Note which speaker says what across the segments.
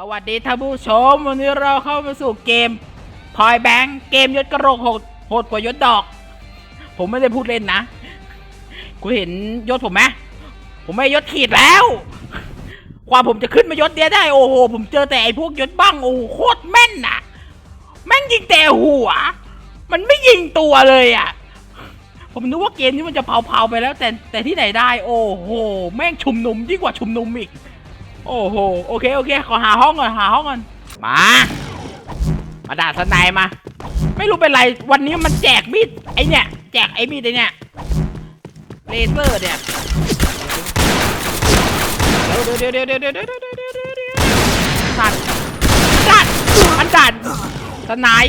Speaker 1: สวัสดีท่านผู้ชม วันนี้เราเข้ามาสู่เกมพอยแบงค์เกมยศกระโหลกโหดโหดกว่ายศดอก ผมไม่ได้พูดเล่นนะคุณเห็นยศผมไหมผมไม่ยศขีดแล้วความผมจะขึ้นมายศเนี้ยได้โอ้โหผมเจอแต่ไอ้พวกยศบ้างโอ้โหโคตรแม่นน่ะ แม่งยิงแต่หัว มันไม่ยิงตัวเลยอะ ผมนึกว่าเกมนี้มันจะเผาๆไปแล้ว แต่แต่ที่ไหนได้ โอ้โห แม่งชุมนุมยิ่งกว่าชุมนุมอีก โอ้โห โอเค โอเค ขอหาห้องก่อน หาห้องก่อน มา มาด่าสนายมา ไม่รู้เป็นไร วันนี้มันแจกมีด ไอเนี่ย แจกไอมีดไอเนี่ย เลเซอร์เนี่ย เดี๋ยวเดี๋ยวเดี๋ยวเดี๋ยวเดี๋ยวเดี๋ยวเดี๋ยวเดี๋ยวเดี๋ยวเดี๋ยวเดี๋ยวสัตว์สัตว์มันดันสไนาย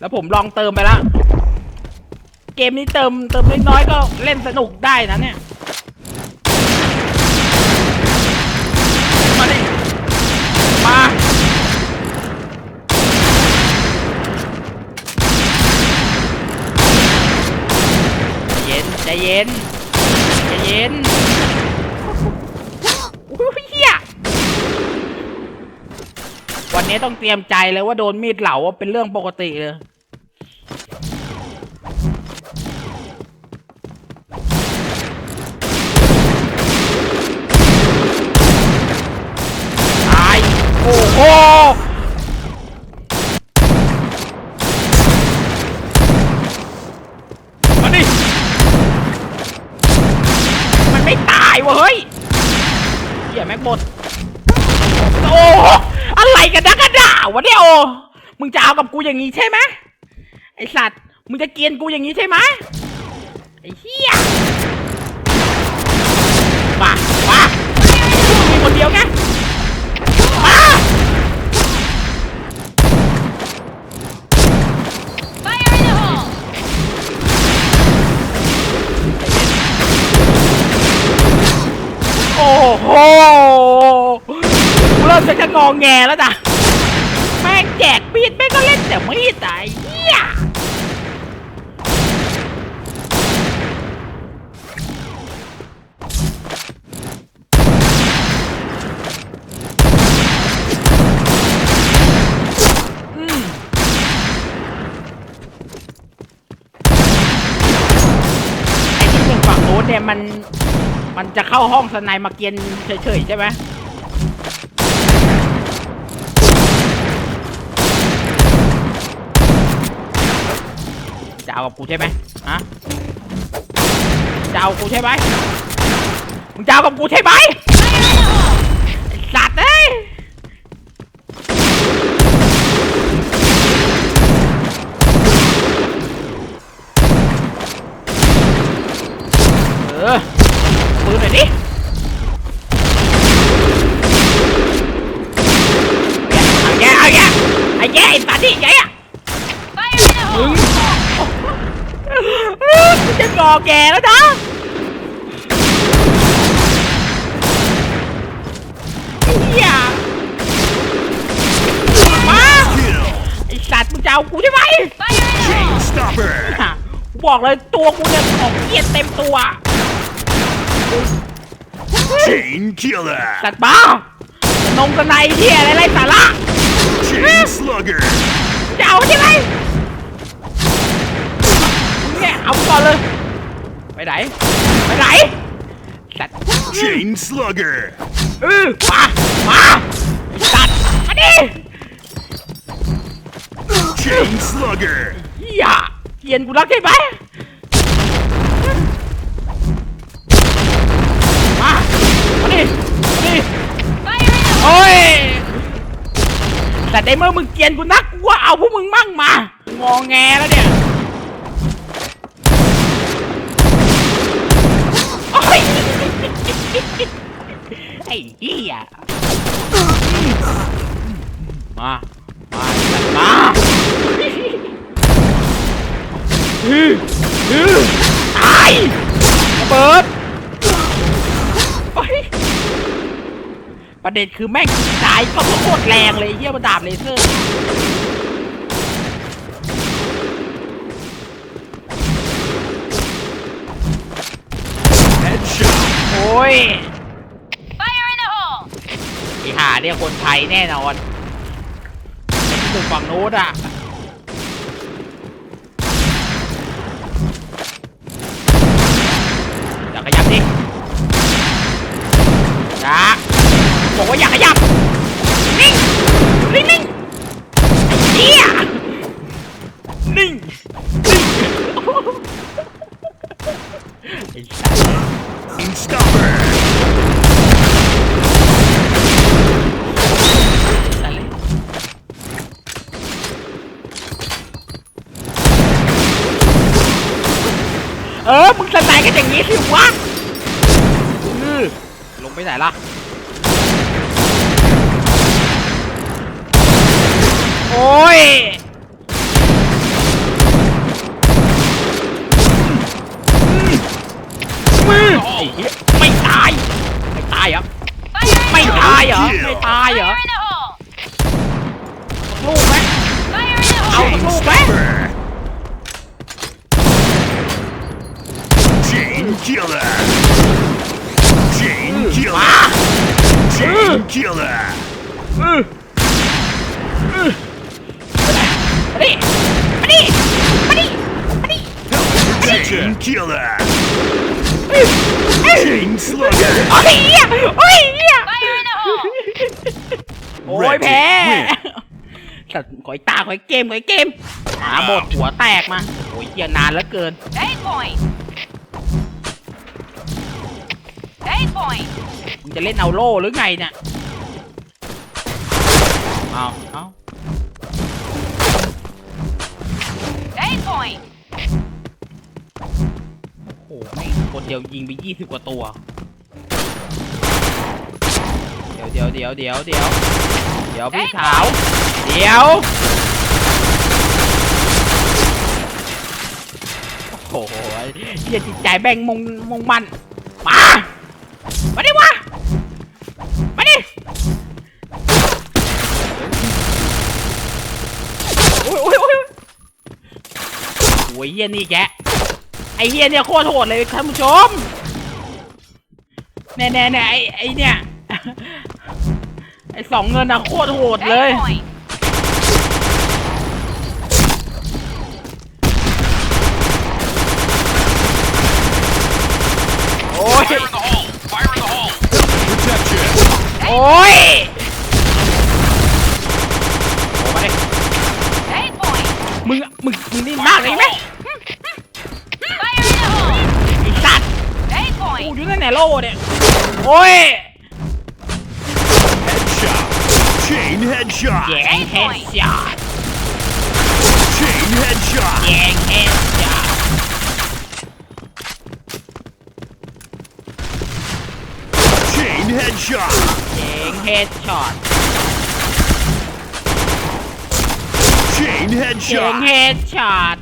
Speaker 1: แล้วผมลองเติมไปแล้ว เกมนี้เติมเติมน้อยๆก็เล่นสนุกได้นะเนี่ย มาดิ มาใจเย็น ใจ เย็นใจเย็นเฮียวันนี้ต้องเตรียมใจเลยว่าโดนมีดเหลาว่าเป็นเรื่องปกติเลย ตาย โอ้โห มาดิ มันไม่ตายเวะเฮ้ยเหี้ยแม็กหมด โอ้โหอะไรกันนะกันด่าวะเนี่ยโอ มึงจะเอากับกูอย่างงี้ใช่ไหมไอสัตว์ มึงจะเกลียนกูอย่างงี้ใช่ไหมไอ้เหี้ยมามามีคนเดียวไงมาโอ้โหกูเริ่มจะจะงองแงแล้วจ้ะ แจกมีดแม่งก็เล่นแต่มีดตายเหี้ยไอ้ที่หนึ่งฝั่งโน้นเนี่ยมัน มันจะเข้าห้องสไนายมาเกียนเฉยๆใช่ไหม เอากับกูใช่ไหมฮะจะเอากูใช่ไหมมึงจะเอากับกูใช่ไหมไอ้สัตว์เอ้ยเออปืนหน่อยดิเอาแย่เอาแย่ไอ้แย่ไอ้สัตว์นี่แย่อะ
Speaker 2: Fire in the
Speaker 1: มึง
Speaker 2: hole!
Speaker 1: กู จะงอแกแล้วนะไอ้เหี้ยมาไอ้สัตว์มึงจะเอากูใช่ไหม
Speaker 2: Fire in the hole!
Speaker 3: Stopper!
Speaker 1: กูบอกเลยตัวกูเนี่ยของเกียรเต็มตัว
Speaker 3: Chain Killer!
Speaker 1: สัตว์บ้านมกระไนเหี้ยอะไรไรสาระ
Speaker 3: Chain Slugger!
Speaker 1: จะเอาใช่ไหมมึ นไปไหนสัตว์
Speaker 3: Chain Slugger!
Speaker 1: เออมามาสัตว์มาดิ
Speaker 3: Chain Slugger!
Speaker 1: เฮียเกลียนกูรักใช่ไหมมามาดิมาดิ
Speaker 2: Fire in the hole!
Speaker 1: โอ้ยแต่ในเมื่อมึงเกลียนกูนักกูว่าเอาพวกมึงมั่งมางอแงแล้วเนี่ยโอ้ย ไอ้เหี้ยมา มา มาฮือฮือตายระเบิดโอ้ยประเด็นคือแม่งตายเขาโคตรแรงเลยไอ้เฮียมาดาบเลเซอร์
Speaker 3: Headshot!
Speaker 1: โอ้ย เนี่ยคนไทยแน่นอนไอ้ที่อยู่ฝั่งนู้นอะอย่าขยับดิจ้าบอกว่าอย่าขยับ นิ่งนิ่งนิ่งไอ้เหี้ยนิ่งนิ่งไอ้สัส
Speaker 3: Chain stopper.
Speaker 1: อะไรเออ มึงสนายกันอย่างนี้สิวะอือลงไปไห นล่ะ โอ้ย มือไอ้เหี้ยไม่ตาย ไม่ตายเหรอ
Speaker 2: Fire in
Speaker 1: ไม่
Speaker 2: the
Speaker 1: ตาย
Speaker 2: hole!
Speaker 1: เหรอ ไม่ตายเหรอ
Speaker 2: Fire in the hole!
Speaker 1: ลูกไหม
Speaker 2: Fire in the
Speaker 1: เอา
Speaker 2: hole!
Speaker 1: สัก
Speaker 3: Chain
Speaker 1: ลูกไหม
Speaker 3: stopper. Chain killer. Chain
Speaker 1: มา
Speaker 3: killer. Chain killer.
Speaker 1: อืออือมาดิมาดิมาดิมาดิ
Speaker 3: Chain killer. Chain slugger.
Speaker 1: โอ้ยเหี้ยโอ้ยเหี้ย
Speaker 2: Fire in the hole!
Speaker 1: โอ้ยแพ้สัตว์ขอยตาขอยเกมขอยเกมหมาหมดหัวแตกมา โอ้ยเหี้ยนานเหลือเกิน
Speaker 2: Eight point! Eight point!
Speaker 1: มึงจะเล่นเอาโล่หรือไงเนี่ย เอาเอา
Speaker 2: Eight point!
Speaker 1: โอ้โหแม่งคนเดียวยิงไปยี่สิบกว่าตัว เดี๋ยวเดี๋ยวเดี๋ยวเดี๋ยวเดี๋ยวเดี๋ยวพี่สาว เดี๋ยว โอ้โหเฮียจิตใจแบ่งมงมงมัน มาดิวะ มาดิ โอ้ยโอ้ยโอ้ยโอ้ ยเฮียนี่แกไอเฮียเนี่ยโคตรโหดเลยท่านผู้ชมแน่แน่แน่ไอไอเนี่ยไอสองเงินอะโคตรโหดเลย โอ้ย
Speaker 3: Headshot. Chain headshot.
Speaker 1: แยงเฮดช็อต
Speaker 3: Chain headshot.
Speaker 1: แยงเฮดช็อต
Speaker 3: Chain headshot.
Speaker 1: แยงเฮดช็อต
Speaker 3: Chain
Speaker 1: แยง
Speaker 3: headshot.
Speaker 1: เฮดช็อต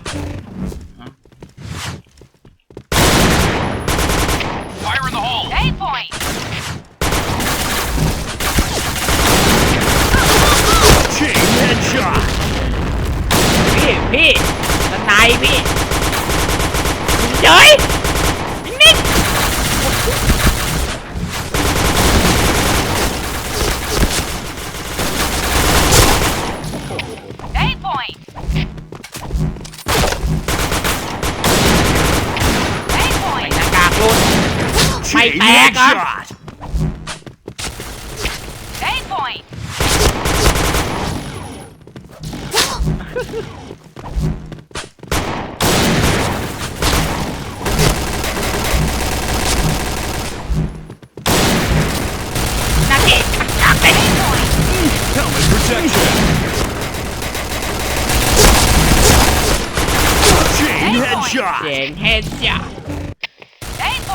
Speaker 3: Chain
Speaker 1: Mày tẹt hả?
Speaker 3: headshot.
Speaker 2: Eight point!
Speaker 1: หน้าเกะกากเลย
Speaker 2: Eight point!
Speaker 3: Helmet protection. Chain
Speaker 2: Hey, boy.
Speaker 3: headshot.
Speaker 1: เจ๋งเฮดจ้ะ
Speaker 2: Eight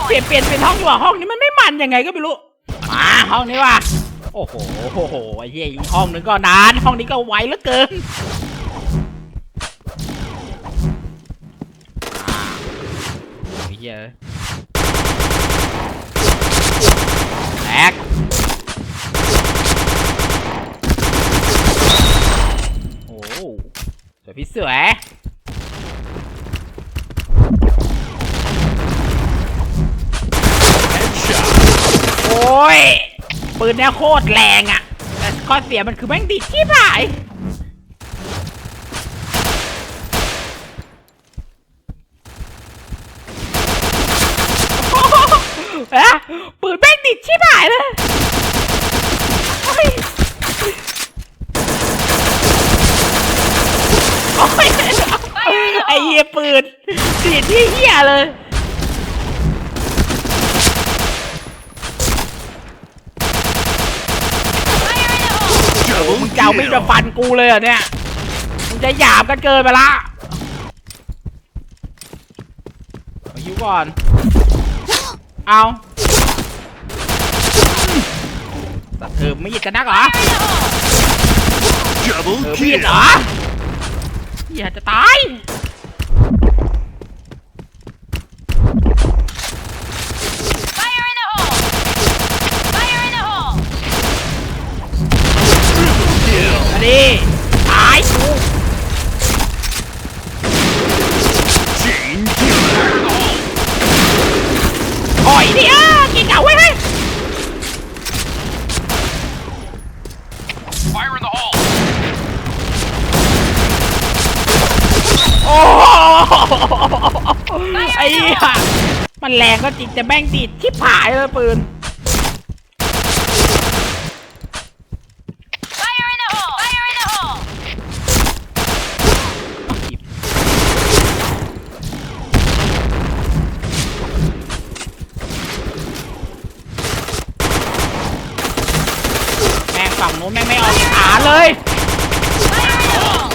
Speaker 1: เปลี่ยนเปลี่ยนเป็นห้องดีกว่าห้องนี้มันไม่มันยังไงก็ไม่รู้ มาห้องนี้ว่ะโอ้โหโอ้โหไอ้เหี้ยอีกห้องนึงก็นาน ห้องนี้ก็ไวเหลือเกินอ่าไอ้เหี้ยแตกโอ้สวยพี่เสือ ยปืนเนี้ยโคตรแรงอะ แต่ข้อเสียมันคือแม่งดิดที่ผายอะปืนแม่งดิดชิบหายเลยโอ้ยโอ้ยไอ้เหี้ยปืนดิดที่เหี้ยเลย
Speaker 3: Double
Speaker 1: มึง จะเอาไม่
Speaker 3: kill.
Speaker 1: จะฟันกูเลยเหรอเนี่ยมึงจะหยาบกันเกินไปละเอายิวก่อน เอาเออไม่หยิดกันนักเหรอ
Speaker 3: Double
Speaker 1: เออไม่หยิด
Speaker 3: kill.
Speaker 1: เหรอเหี้ยจะตาย
Speaker 2: Fire in the hole! Fire in the hole!
Speaker 3: Triple kill.
Speaker 1: มาดิตายกู
Speaker 3: Chain killer.
Speaker 1: ถอยดิเออกินเอาไว้ให้
Speaker 3: Fire in the hole.
Speaker 1: โอ้โหไอ้เหี้ย มันแรงก็จริงแต่แม่งดีดที่ผายเลยปืน
Speaker 2: Fire in the hole! Fire in the hole!
Speaker 1: แม่งฝั่งนู้นแม่งไม่ออกขาเลย
Speaker 2: Fire in the hole!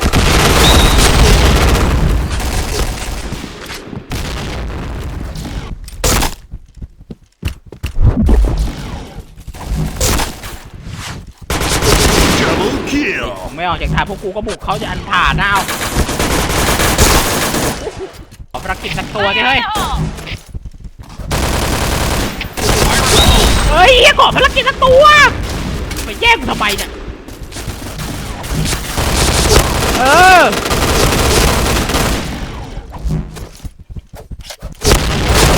Speaker 3: Double kill.
Speaker 1: ไม่ออกจากฐาน พวกกูก็บุกเขาจะอันผ่านเอาขอประกิจสักตัวดิเฮ้ย เฮ้ยเหี้ยขอภารกิจสักตัวไปแย่งกูทำไมเนี่ย เออ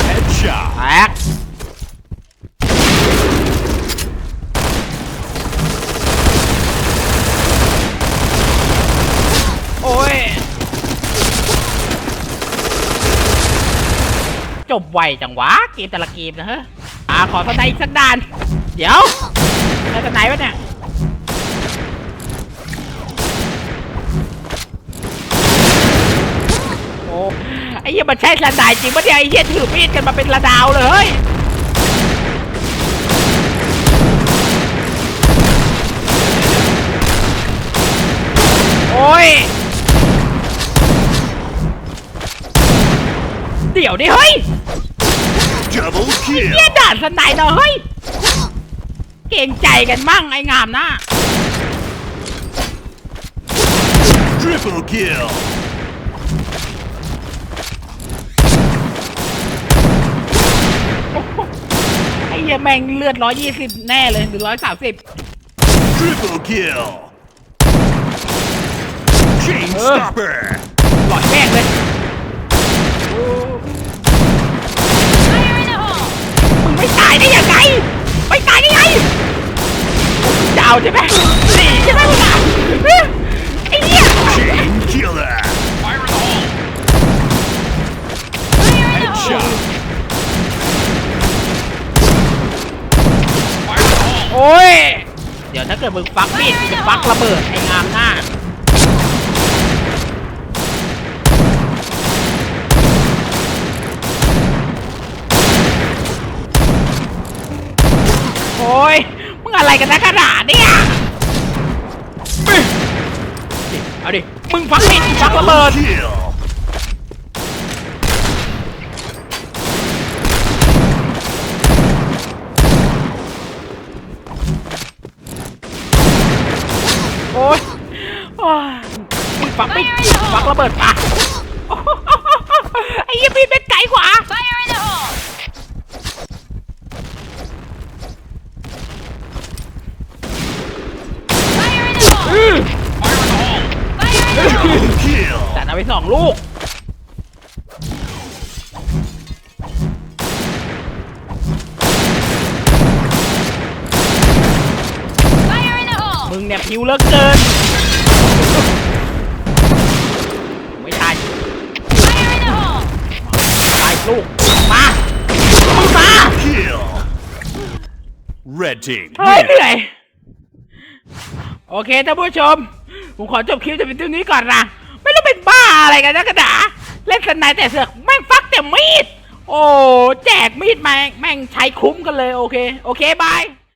Speaker 3: Headshot.
Speaker 1: แตกโอ้ย จ บไวจังวะเกมแต่ละเกมนะเฮ้ยอ่าขอสไนด์อีกสักด่าน เดี๋ยวได้สไหนวะเนี่ยโอ้ไอ้เหี้ยมันใช่สไนด์จริงปะเนี่ยไอ้เหี้ยถือมีดกันมาเป็นระดาวเลยเฮ้ยโอ้ย เดี๋ยวดิเฮ้ย
Speaker 3: Double
Speaker 1: เฮีย
Speaker 3: kill.
Speaker 1: ด่านสไนด์เนอะเฮ้ย เก่งใจกันมั่งไอ้งามหน้า
Speaker 3: Triple kill.
Speaker 1: ไอ้เหี้ยแม่งเลือดร้อยยี่สิบแน่เลยหรือร้อยสามสิบ
Speaker 3: Triple kill. Chain
Speaker 1: Uh.
Speaker 3: stopper.
Speaker 1: เอาใช่ไหมหนีใช่ไหมมึงอะเอ้ยไอ้เหี้ย
Speaker 3: Chain killer.
Speaker 1: โอ้ย เดี๋ยวถ้าเกิดมึงฟักมีดจะฟักระเบิดไอ้งามหน้า โอ้ย อะไรกันนะขนาดเนี่ยเอาดิ มึงฟักมีดกูฟักระเบิดโอ้ยโอ้ยมึงฟักไม่ฟักระเบิดปะไอ้ยี่ปีเป็นไก่ขวา
Speaker 2: Fire in the hole!
Speaker 1: อื้อ
Speaker 2: Fire in the hole!
Speaker 3: Double kill.
Speaker 1: แต่เอาไปสองลูก
Speaker 2: Fire in the hole!
Speaker 1: มึงเนี่ยผิวเหลือเกิน ไม่ตาย
Speaker 2: Fire in the hole!
Speaker 1: ตายลูก มา มึงมา
Speaker 3: Kill. Red team.
Speaker 1: เฮ้ย
Speaker 3: win.
Speaker 1: เหนื่อย โอเคท่านผู้ชม ผมขอจบคลิปแต่เป็นเท่านี้ก่อนนะไม่รู้ เป็นบ้าอะไรกันนะกระดาเล่นสนายแต่เสือกแม่งฟักแต่มีด โอ้ แจกมีดมาแม่งใช้คุ้มกันเลย โอเค โอเค บาย